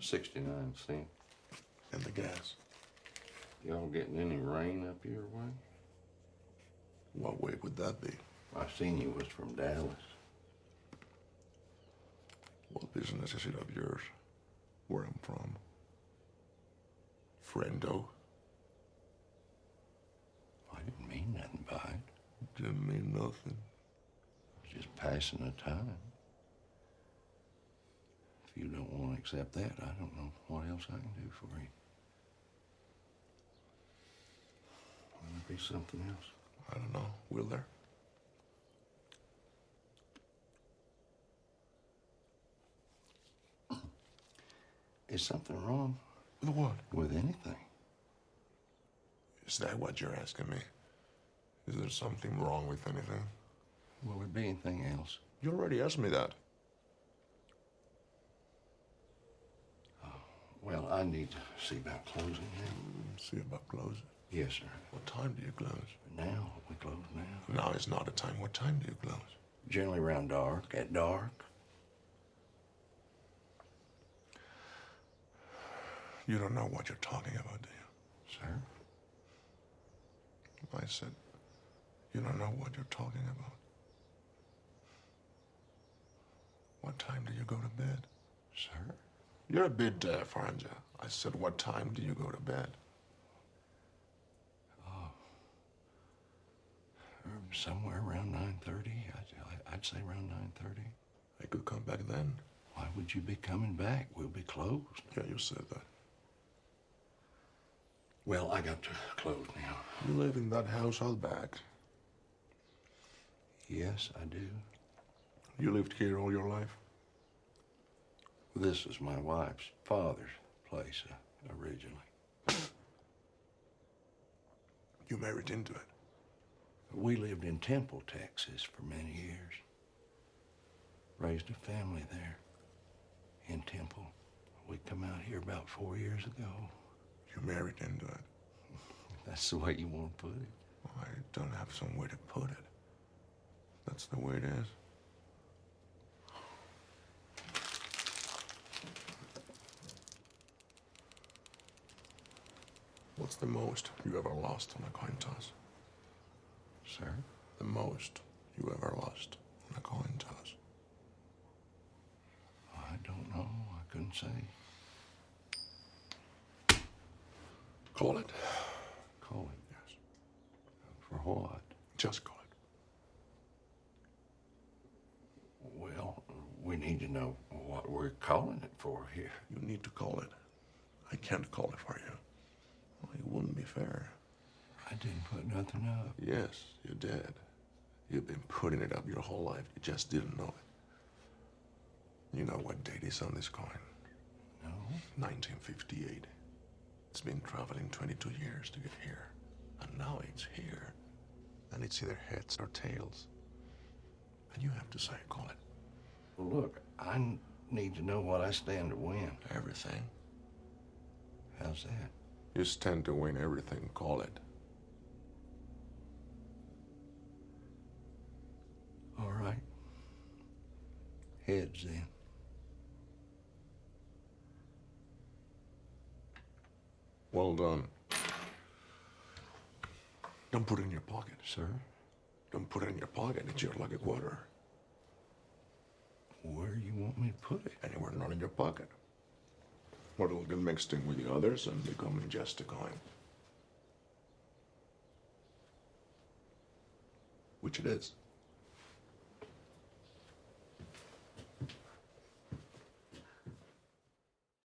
69 see? And the gas. Y'all getting any rain up your way? What way would that be? I seen you was from Dallas. What business is it of yours? Where I'm from? Friendo? I didn't mean nothing by it. Didn't mean nothing. Just passing the time. If you don't want to accept that, I don't know what else I can do for you. Will there be something else? I don't know. Will there? Is something wrong With what? with anything? Is that what you're asking me? Is there something wrong with anything? Will there be anything else? You already asked me that. Well, I need to see about closing now. See about closing. Yes, sir. What time do you close? Now, we close now. Now is not a time. What time do you close? Generally around dark, at dark. You don't know what you're talking about, do you? Sir? I said, you don't know what you're talking about. What time do you go to bed? Sir? You're a bit uh, deaf, aren't? I said, what time do you go to bed? Or somewhere around 9.30. I'd, I'd say around 9.30. I could come back then. Why would you be coming back? We'll be closed. Yeah, you said that. Well, I got to close now. You live in that house out back. Yes, I do. You lived here all your life? This is my wife's father's place uh, originally. You married into it. We lived in Temple, Texas for many years. Raised a family there in Temple. We come out here about four years ago. You married into it. That's the way you want to put it. I don't have some way to put it. That's the way it is. What's the most you ever lost on a coin toss? Sir? The most you ever lost on a coin toss? I don't know. I couldn't say. Call it. Call it. Yes. For what? Just call it. Well, we need to know what we're calling it for here. You need to call it. I can't call it for you. Wouldn't be fair. I didn't put nothing up. Yes, you did. You've been putting it up your whole life. You just didn't know it. You know what date is on this coin? No. 1958. It's been traveling 22 years to get here. And now it's here. And it's either heads or tails. And you have to say, call it Well, look, I need to know what I stand to win. everything. How's that? You stand to win everything, call it. All right. Heads then. Well done. Don't put it in your pocket. Sir? Don't put it in your pocket. It's your lucky quarter. Where do you want me to put it? Anywhere not in your pocket. Or it'll get mixed in with the others and become just a coin. Which it is.